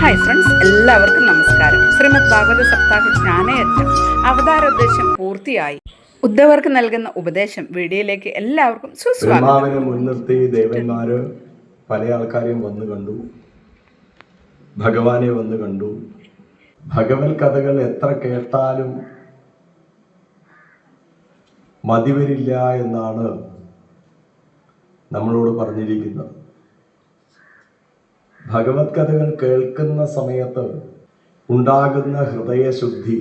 Hi friends എല്ലാവർക്കും നമസ്കാരം. ശ്രീമദ് ഭാഗവത സപ്താഹ ജ്ഞാനയജ്ഞം അവതാരോദ്ദേശം പൂർത്തിയായി. ഉദ്ധവർക്ക് നൽകുന്ന ഉപദേശം വീഡിയോയിലേക്ക് എല്ലാവർക്കും സുസ്വാഗതം. മുൻനിർത്തി ദേവന്മാര് പല ആൾക്കാരെയും വന്നു കണ്ടു. ഭഗവാനെ വന്നു കണ്ടു. ഭഗവത് കഥകൾ എത്ര കേട്ടാലും മതിവരില്ല എന്നാണ് നമ്മളോട് പറഞ്ഞിരിക്കുന്നത്. ഭഗവത് കഥകൾ കേൾക്കുന്ന സമയത്ത് ഉണ്ടാകുന്ന ഹൃദയശുദ്ധി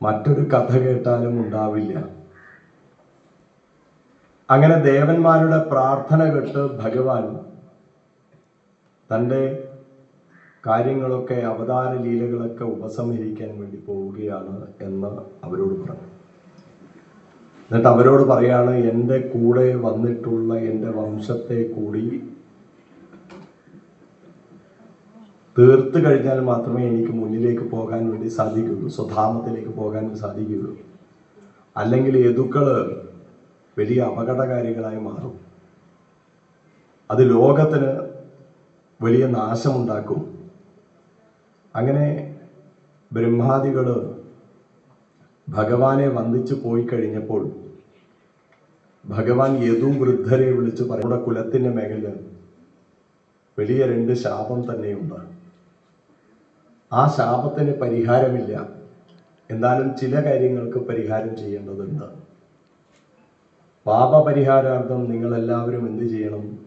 മറ്റൊരു കഥ കേട്ടാലും ഉണ്ടാവില്ല. അങ്ങനെ ദേവന്മാരുടെ പ്രാർത്ഥന കേട്ട് ഭഗവാൻ തന്റെ കാര്യങ്ങളൊക്കെ അവതാര ലീലകളൊക്കെ ഉപസംഹരിക്കാൻ വേണ്ടി പോവുകയാണ് എന്ന് അവരോട് പറഞ്ഞു. എന്നിട്ട് അവരോട് പറയാണ് എന്റെ കൂടെ വന്നിട്ടുള്ള എന്റെ വംശത്തെ കൂടി തീർത്ത് കഴിഞ്ഞാൽ മാത്രമേ എനിക്ക് മുന്നിലേക്ക് പോകാൻ വേണ്ടി സാധിക്കുകയുള്ളൂ. സ്വധാമത്തിലേക്ക് പോകാൻ സാധിക്കുകയുള്ളൂ. അല്ലെങ്കിൽ യദുക്കൾ വലിയ അപകടകാരികളായി മാറും. അത് ലോകത്തിന് വലിയ നാശമുണ്ടാക്കും. അങ്ങനെ ബ്രഹ്മാദികൾ ഭഗവാനെ വന്ദിച്ചു പോയി കഴിഞ്ഞപ്പോൾ ഭഗവാൻ യദു വൃദ്ധരെ വിളിച്ച് പറയുന്ന കുലത്തിന്റെ മേഖല വലിയ രണ്ട് ശാപം തന്നെയുണ്ട്. ആ ശാപത്തിന് പരിഹാരമില്ല. എന്നാലും ചില കാര്യങ്ങൾക്ക് പരിഹാരം ചെയ്യേണ്ടതുണ്ട്. പാപപരിഹാരാർത്ഥം നിങ്ങൾ എല്ലാവരും എന്ത് ചെയ്യണം?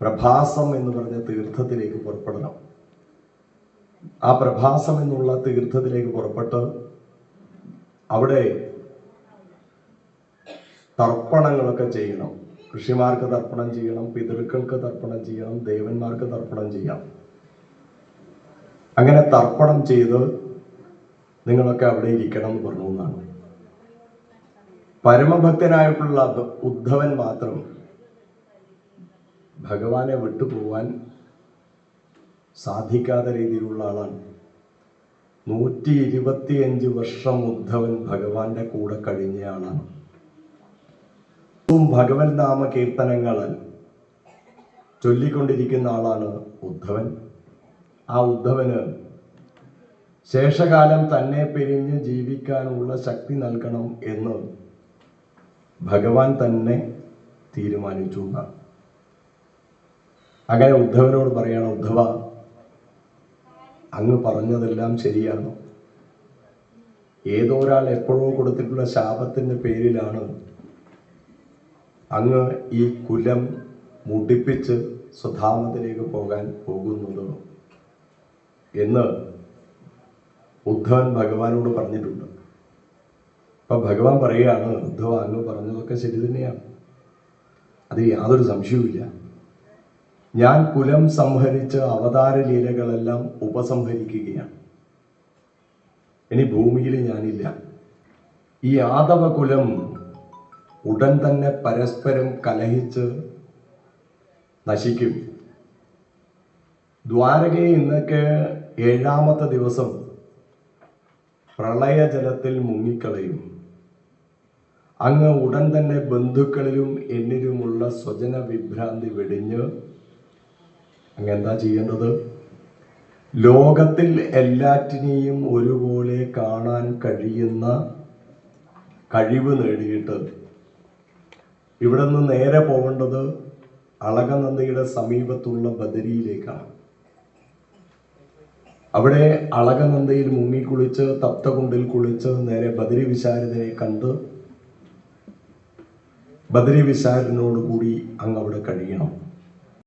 പ്രഭാസം എന്ന് പറഞ്ഞ തീർത്ഥത്തിലേക്ക് പുറപ്പെടണം. ആ പ്രഭാസം എന്നുള്ള തീർത്ഥത്തിലേക്ക് പുറപ്പെട്ട് അവിടെ തർപ്പണങ്ങളൊക്കെ ചെയ്യണം. ഋഷിമാർക്ക് തർപ്പണം ചെയ്യണം പിതൃക്കൾക്ക് തർപ്പണം ചെയ്യണം ദേവന്മാർക്ക് തർപ്പണം ചെയ്യാം അങ്ങനെ തർപ്പണം ചെയ്ത് നിങ്ങളൊക്കെ അവിടെ ഇരിക്കണം എന്ന് പറഞ്ഞു എന്നാണ്. പരമഭക്തനായിട്ടുള്ള ഉദ്ധവൻ മാത്രം ഭഗവാനെ വിട്ടുപോവാൻ സാധിക്കാത്ത രീതിയിലുള്ള ആളാണ്. നൂറ്റി ഇരുപത്തിയഞ്ച് വർഷം ഉദ്ധവൻ ഭഗവാന്റെ കൂടെ കഴിഞ്ഞ ആളാണ്. ഉം ഭഗവൻ നാമ കീർത്തനങ്ങൾ ചൊല്ലിക്കൊണ്ടിരിക്കുന്ന ആളാണ് ഉദ്ധവൻ. ആ ഉദ്ധവന്. ശേഷകാലം തന്നെ പിരിഞ്ഞ് ജീവിക്കാനുള്ള ശക്തി നൽകണം എന്ന് ഭഗവാൻ തന്നെ തീരുമാനിച്ചു അങ്ങനെ ഉദ്ധവനോട് പറയണം ഉദ്ധവ അങ്ങ് പറഞ്ഞതെല്ലാം ശരിയാണ്. ഏതോ ഒരാൾ എപ്പോഴോ കൊടുത്തിട്ടുള്ള ശാപത്തിന്റെ പേരിലാണ് അങ്ങ് ഈ കുലം മുടിപ്പിച്ച് സ്വധാമത്തിലേക്ക് പോകാൻ പോകുന്നത്. എന്ന് ഉദ്ധവൻ ഭഗവാനോട് പറഞ്ഞിട്ടുണ്ട്. അപ്പൊ ഭഗവാൻ പറയുകയാണ് ഉദ്ധവ അങ്ങ് പറഞ്ഞതൊക്കെ ശരി തന്നെയാണ്. അതിൽ യാതൊരു സംശയവുമില്ല. ഞാൻ കുലം സംഹരിച്ച് അവതാര ലീലകളെല്ലാം ഉപസംഹരിക്കുകയാണ്. ഇനി ഭൂമിയിൽ ഞാനില്ല. ഈ ആദവ കുലം ഉടൻ തന്നെ പരസ്പരം കലഹിച്ച് നശിക്കും. ദ്വാരകയെ ഇന്നൊക്കെ ഏഴാമത്തെ ദിവസം പ്രളയജലത്തിൽ മുങ്ങിക്കളയും. അങ്ങ് ഉടൻ തന്നെ ബന്ധുക്കളിലും എന്നിലുമുള്ള സ്വജന വിഭ്രാന്തി വെടിഞ്ഞ്. അങ്ങ് എന്താ ചെയ്യേണ്ടത്? ലോകത്തിൽ എല്ലാറ്റിനെയും ഒരുപോലെ കാണാൻ കഴിയുന്ന കഴിവ് നേടിയിട്ട്. ഇവിടെ നിന്ന് നേരെ പോകേണ്ടത് അളകനന്ദയുടെ സമീപത്തുള്ള ബദരിയിലേക്കാണ്. അവിടെ അളകനന്ദയിൽ മുങ്ങിക്കുളിച്ച് തപ്തകുണ്ടിൽ കുളിച്ച് നേരെ ബദരി വിശാരദനെ കണ്ട് ബദരി വിശാരനോട് കൂടി അങ്ങ് അവിടെ കഴിയണം.